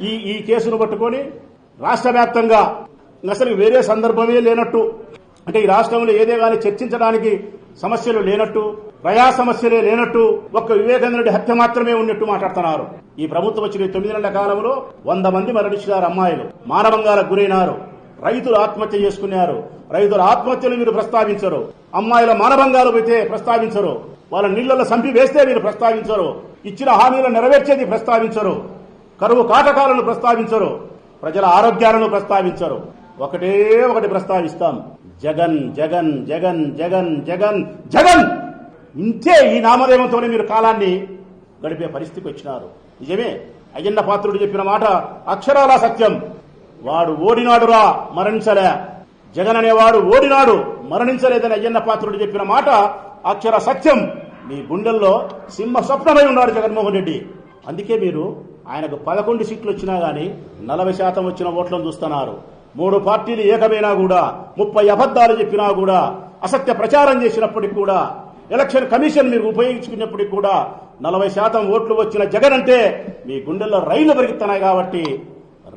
ఈ ఈ కేసును పట్టుకొని రాష్ట్ర వ్యాప్తంగా అసలు వేరే సందర్భమే లేనట్టు అంటే ఈ రాష్ట్రంలో ఏదే కానీ చర్చించడానికి సమస్యలు లేనట్టు ప్రజా సమస్యలే లేనట్టు ఒక్క వివేకానంద రెడ్డి హత్య మాత్రమే ఉన్నట్టు మాట్లాడుతున్నారు. ఈ ప్రభుత్వం వచ్చిన తొమ్మిది నెలల కాలంలో వంద మంది మరణించినారు అమ్మాయిలు మానవంగాలకు గురైనారు రైతులు ఆత్మహత్య చేసుకున్నారు. రైతుల ఆత్మహత్యలు మీరు ప్రస్తావించరు అమ్మాయిల మానభంగాలు అయితే ప్రస్తావించరు వాళ్ళ నీళ్ళలో సంపి వేస్తే మీరు ప్రస్తావించరు ఇచ్చిన హామీలు నెరవేర్చేది ప్రస్తావించరు. కరువు కాటకాలను ప్రస్తావించరు ప్రజల ఆరోగ్యాలను ప్రస్తావించరు. ఒకటే ఒకటి ప్రస్తావిస్తాం. జగన్ జగన్ జగన్ జగన్ జగన్ జగన్! ఇంతే ఈ నామదేవంతోనే మీరు కాలాన్ని గడిపే పరిస్థితికి వచ్చినారు. నిజమే. అయ్యన్న పాత్రుడు చెప్పిన మాట అక్షరాల సత్యం. వాడు ఓడినాడురా మరణించలే. జగన్ అనేవాడు ఓడినాడు మరణించలేదని అయ్యన్న పాత్రుడు చెప్పిన మాట అక్షర సత్యం. మీ గుండెల్లో సింహ స్వప్నమై ఉన్నాడు జగన్మోహన్ రెడ్డి. అందుకే మీరు ఆయనకు పదకొండు సీట్లు వచ్చినా గానీ నలభై శాతం వచ్చిన ఓట్లను చూస్తున్నారు. మూడు పార్టీలు ఏకమైనా కూడా ముప్పై అబద్దాలు చెప్పినా కూడా అసత్య ప్రచారం చేసినప్పటికి కూడా ఎలక్షన్ కమిషన్ మీరు ఉపయోగించుకున్నప్పటికి కూడా నలభై శాతం ఓట్లు వచ్చిన జగన్ అంటే మీ గుండెల్లో రైళ్ళు పెరుగుతున్నాయి కాబట్టి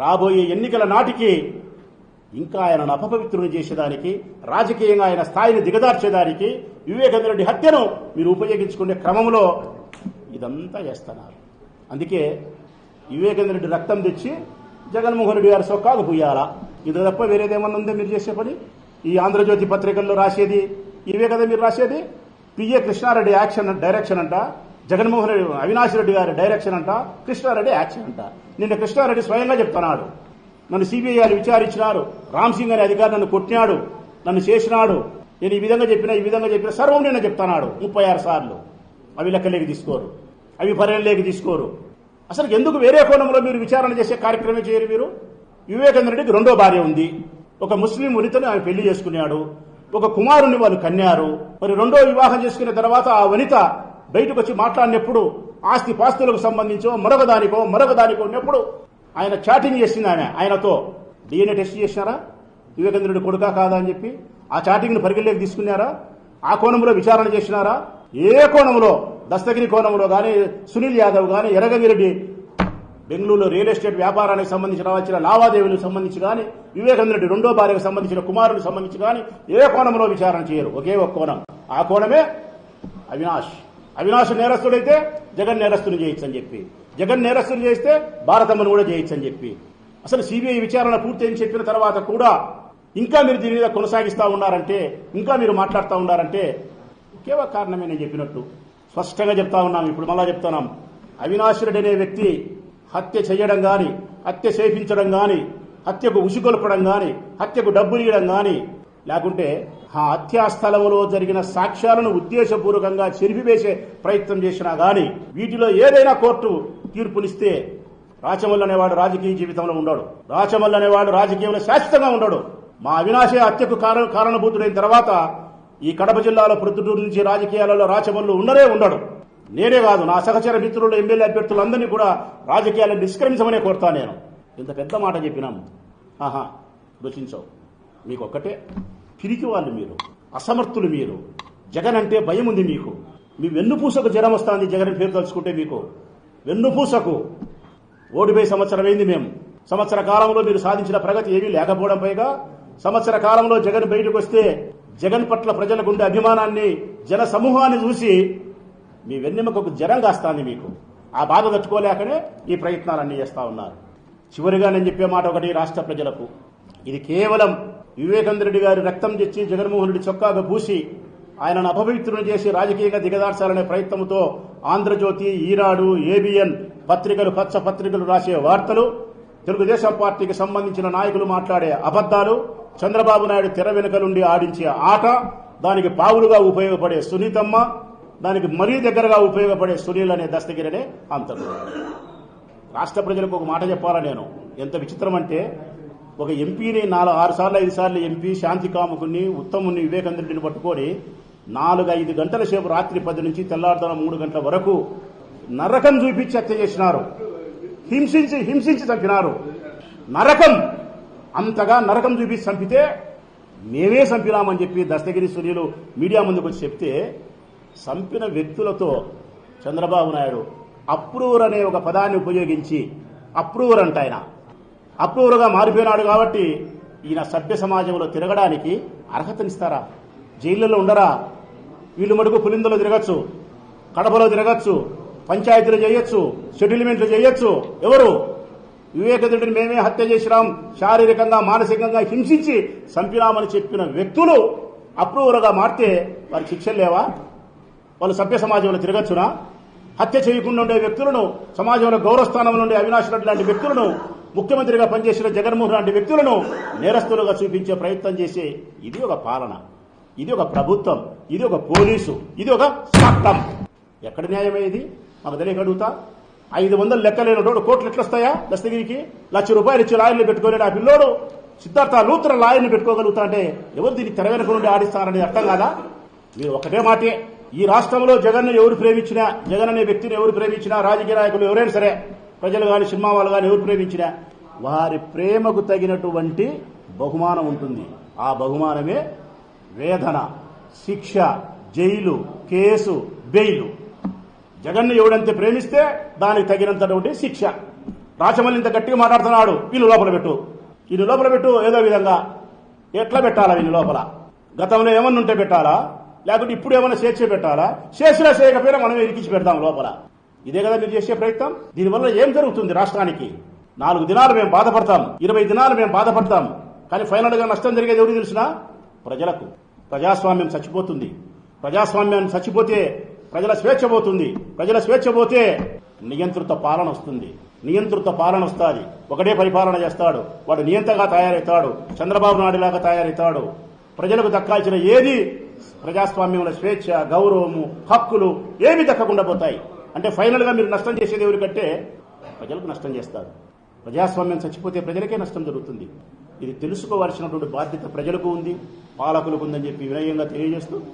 రాబోయే ఎన్నికల నాటికి ఇంకా ఆయనను అపపవిత్రుని చేసేదానికి రాజకీయంగా ఆయన స్థాయిని దిగదార్చేదానికి వివేకానంద రెడ్డి హత్యను మీరు ఉపయోగించుకునే క్రమంలో ఇదంతా చేస్తున్నారు. అందుకే వివేకేంద్ర రెడ్డి రక్తం తెచ్చి జగన్మోహన్ రెడ్డి గారి సొక్కాలు పుయ్యాలా ఇది తప్ప వేరేదేమన్నా ఉందో మీరు చేసే పని? ఈ ఆంధ్రజ్యోతి పత్రికల్లో రాసేది? ఇవే కదా మీరు రాసేది? పిఏ కృష్ణారెడ్డి యాక్షన్ డైరెక్షన్ అంట. జగన్మోహన్ రెడ్డి అవినాష్ రెడ్డి గారి డైరెక్షన్ అంట. కృష్ణారెడ్డి యాక్షన్ అంట. నిన్న కృష్ణారెడ్డి స్వయంగా చెప్తున్నాడు. నన్ను సిబిఐ గారు విచారించినారు. రామ్ సింగ్ అనే అధికారి నన్ను కొట్టినాడు. నన్ను చేసినాడు. నేను ఈ విధంగా చెప్పిన ఈ విధంగా చెప్పిన సర్వం నిన్న చెప్తున్నాడు. ముప్పై ఆరు సార్లు. అవి లెక్కలేకి తీసుకోరు. అవి పరిగణలేకి తీసుకోరు. అసలు ఎందుకు వేరే కోణంలో మీరు విచారణ చేసే కార్యక్రమం చేయరు మీరు? వివేకానంద రెడ్డికి రెండో భార్య ఉంది. ఒక ముస్లిం వనితను ఆమె పెళ్ళి చేసుకున్నాడు. ఒక కుమారుని వాళ్ళు కన్యారు మరి రెండో వివాహం చేసుకున్న తర్వాత ఆ వనిత బయటకు వచ్చి మాట్లాడినప్పుడు ఆస్తి పాస్తులకు సంబంధించో మరొక దానికో మరొక దానికో ఉన్నప్పుడు ఆయన చాటింగ్ చేసింది ఆమె ఆయనతో. డిఎన్ఏ టెస్ట్ చేసినారా వివేకంద్రుడి కొడుకా కాదా అని చెప్పి ఆ చాటింగ్ను పరిగణలోకి తీసుకున్నారా? ఆ కోణంలో విచారణ చేసినారా? ఏ కోణంలో దస్తగిరి కోణంలో కానీ సునీల్ యాదవ్ గాని రెడ్డి బెంగళూరులో రియల్ ఎస్టేట్ వ్యాపారానికి సంబంధించిన వచ్చిన లావాదేవీలకు సంబంధించి కానీ వివేకానంద రెడ్డి రెండో భార్యకు సంబంధించిన కుమారులకు సంబంధించి కానీ ఏ కోణంలో విచారణ చేయరు. ఒకే ఒక కోణం. ఆ కోణమే అవినాష్. అవినాష్ నేరస్తుడైతే జగన్ నేరస్తుని చేయొచ్చు అని చెప్పి. జగన్ నేరస్తుని చేస్తే భారతమ్మను కూడా చేయొచ్చు అని చెప్పి. అసలు సిబిఐ విచారణ పూర్తయింది చెప్పిన తర్వాత కూడా ఇంకా మీరు దీని మీద కొనసాగిస్తా ఉన్నారంటే ఇంకా మీరు మాట్లాడుతూ ఉన్నారంటే ఒకే ఒక కారణమే నేను చెప్పినట్టు స్పష్టంగా చెప్తా ఉన్నాం ఇప్పుడు మళ్ళా చెప్తున్నాం. అవినాష్ అనే వ్యక్తి హత్య చేయడం గాని హత్య చేపించడం గాని హత్యకు ఉసిగొల్పడం గాని హత్యకు డబ్బులు ఇవ్వడం గాని లేకుంటే ఆ హత్యా స్థలంలో జరిగిన సాక్ష్యాలను ఉద్దేశపూర్వకంగా చెరిపివేసే ప్రయత్నం చేసినా గాని వీటిలో ఏదైనా కోర్టు తీర్పునిస్తే రాచమల్లు అనేవాడు రాజకీయ జీవితంలో ఉండడు. రాచమల్లు అనేవాడు రాజకీయంలో శాశ్వతంగా ఉండడు. మా అవినాశే హత్యకు కారణ కారణభూతుడైన తర్వాత ఈ కడప జిల్లాలో ప్రొద్దుటూరు నుంచి రాజకీయాలలో రాచమల్లు ఉండరే ఉండడు. నేనే కాదు నా సహచర మిత్రులు ఎమ్మెల్యే అభ్యర్థులందరినీ కూడా రాజకీయాలను నిష్క్రమించమనే కోరుతా నేను. ఇంత పెద్ద మాట చెప్పినాం. ఆహా రుచించవు. మీకు ఒక్కటే పిరికి వాళ్ళు మీరు అసమర్థులు మీరు. జగన్ అంటే భయం ఉంది మీకు. మీ వెన్నుపూసకు జ్వరం వస్తుంది జగన్ పేరు తలుచుకుంటే మీకు. వెన్నుపూసకు. ఓడిపోయి సంవత్సరం అయింది మేము సంవత్సర కాలంలో మీరు సాధించిన ప్రగతి ఏమీ లేకపోవడం పైగా సంవత్సర కాలంలో జగన్ బయటకు వస్తే జగన్ పట్ల ప్రజలకు ఉండే అభిమానాన్ని జన సమూహాన్ని చూసి మీ వెన్నెముకకు జ్వరం కాస్తాంది మీకు. ఆ బాధ తట్టుకోలేకనే ఈ ప్రయత్నాలన్నీ చేస్తా ఉన్నారు. చివరిగా నేను చెప్పే మాట ఒకటి రాష్ట్ర ప్రజలకు. ఇది కేవలం వివేకానంద రెడ్డి గారి రక్తం తెచ్చి జగన్మోహన్ రెడ్డి చొక్కాగా పూసి ఆయనను అపవిత్రుని చేసి రాజకీయంగా దిగదార్చాలనే ప్రయత్నంతో ఆంధ్రజ్యోతి ఈనాడు ఏబిఎన్ పత్రికలు పచ్చ పత్రికలు రాసే వార్తలు తెలుగుదేశం పార్టీకి సంబంధించిన నాయకులు మాట్లాడే అబద్దాలు చంద్రబాబు నాయుడు తెర వెనుక నుండి ఆడించే ఆట దానికి పావులుగా ఉపయోగపడే సునీతమ్మ దానికి మరీ దగ్గరగా ఉపయోగపడే సునీల్ అనే దస్తగిరనే అంతరు. రాష్ట్ర ప్రజలకు ఒక మాట చెప్పాలా నేను? ఎంత విచిత్రం అంటే ఒక ఎంపీని నాలుగు ఆరు సార్లు ఐదు సార్లు ఎంపీ శాంతి కాముకుని ఉత్తముని వివేకానంద పట్టుకొని నాలుగు ఐదు గంటల సేపు రాత్రి పది నుంచి తెల్లారుదనం మూడు గంటల వరకు నరకం చూపించి హత్య చేసినారు. హింసించి హింసించి తగ్గినారు నరకం అంతగా నరకం చూపించి చంపితే మేమే చంపినామని చెప్పి దస్తగిరి సునీలు మీడియా ముందుకు వచ్చి చెప్తే చంపిన వ్యక్తులతో చంద్రబాబు నాయుడు అప్రూవర్ అనే ఒక పదాన్ని ఉపయోగించి అప్రూవర్ అంట ఆయన. అప్రూవర్గా మారిపోయినాడు కాబట్టి ఈయన సభ్య సమాజంలో తిరగడానికి అర్హతనిస్తారా? జైళ్ళలో ఉండరా? వీళ్ళు మడుగు పులిందలో తిరగచ్చు కడపలో తిరగచ్చు పంచాయతీలు చేయొచ్చు సెటిల్మెంట్లు చేయొచ్చు. ఎవరు? వివేకదుడిని మేమే హత్య చేసినాం. శారీరకంగా మానసికంగా హింసించి చంపినామని చెప్పిన వ్యక్తులు అప్రూవర్గా మారితే వారికి శిక్షలు లేవా? వాళ్ళు సభ్య సమాజంలో తిరగచ్చునా? హత్య చేయకుండా ఉండే వ్యక్తులను సమాజంలో గౌరవస్థానంలో ఉండే అవినాష్ రెడ్డి లాంటి వ్యక్తులను ముఖ్యమంత్రిగా పనిచేసిన జగన్మోహన్ లాంటి వ్యక్తులను నేరస్తులుగా చూపించే ప్రయత్నం చేసే ఇది ఒక పాలన. ఇది ఒక ప్రభుత్వం. ఇది ఒక పోలీసు. ఇది ఒక చట్టం ఎక్కడ న్యాయమే ఇది? మాకు తెలియక అడుగుతా. ఐదు వందలు లెక్కలేనోడు కోట్లు ఎట్లా వస్తాయా దస్తగిరికి? లక్ష రూపాయలు ఇచ్చి లాయర్లు పెట్టుకోలేడు ఆ పిల్లోడు. సిద్ధార్థ లూత్ర లాయర్ని పెట్టుకోగలుగుతా అంటే ఎవరు దీన్ని తెర వెనుక నుండి ఆడిస్తారనేది అర్థం కాదా? మీరు ఒకటే మాటే. ఈ రాష్ట్రంలో జగన్ ఎవరు ప్రేమించినా జగన్ అనే వ్యక్తిని ఎవరు ప్రేమించినా రాజకీయ నాయకులు ఎవరైనా సరే ప్రజలు కానీ సినిమా వాళ్ళు కానీ ఎవరు ప్రేమించినా వారి ప్రేమకు తగినటువంటి బహుమానం ఉంటుంది. ఆ బహుమానమే వేదన శిక్ష జైలు కేసు బెయిలు. జగన్ను ఎవడంతే ప్రేమిస్తే దానికి తగినంతటువంటి శిక్ష. రాచమల్లి ఇంత గట్టిగా మాట్లాడుతున్నాడు వీళ్ళు లోపల పెట్టు. వీళ్ళు లోపల పెట్టు ఏదో విధంగా. ఎట్లా పెట్టాలా వీళ్ళు లోపల? గతంలో ఏమన్నా ఉంటే పెట్టాలా? లేకుంటే ఇప్పుడు ఏమైనా స్వేచ్ఛ పెట్టాలా? చేసినా చేయకపోయినా మనం ఇరికించి పెడతాం లోపల. ఇదే కదా మీరు చేసే ప్రయత్నం? దీనివల్ల ఏం జరుగుతుంది రాష్ట్రానికి? నాలుగు దినాలు మేము బాధపడతాం ఇరవై దినాలు మేము బాధపడతాం. కానీ ఫైనల్గా నష్టం జరిగేది ఎవరికి తెలిసిన? ప్రజలకు. ప్రజాస్వామ్యం చచ్చిపోతుంది. ప్రజాస్వామ్యాన్ని చచ్చిపోతే ప్రజల స్వేచ్ఛ పోతుంది. ప్రజల స్వేచ్ఛ పోతే నియంత్రిత పాలన వస్తుంది. నియంత్రిత పాలన వస్తుంది. ఒకటే పరిపాలన చేస్తాడు. వాడు నియంతగా తయారవుతాడు చంద్రబాబు నాయుడు లాగా తయారవుతాడు ప్రజలకు దక్కాల్సిన ఏది? ప్రజాస్వామ్యంలో స్వేచ్ఛ గౌరవము హక్కులు ఏమి దక్కకుండా పోతాయి. అంటే ఫైనల్గా మీరు నష్టం చేసేది ఎవరికంటే ప్రజలకు నష్టం చేస్తారు. ప్రజాస్వామ్యం చచ్చిపోతే ప్రజలకే నష్టం జరుగుతుంది. ఇది తెలుసుకోవాల్సినటువంటి బాధ్యత ప్రజలకు ఉంది. పాలకులకు ఉందని చెప్పి వినయంగా తెలియజేస్తూ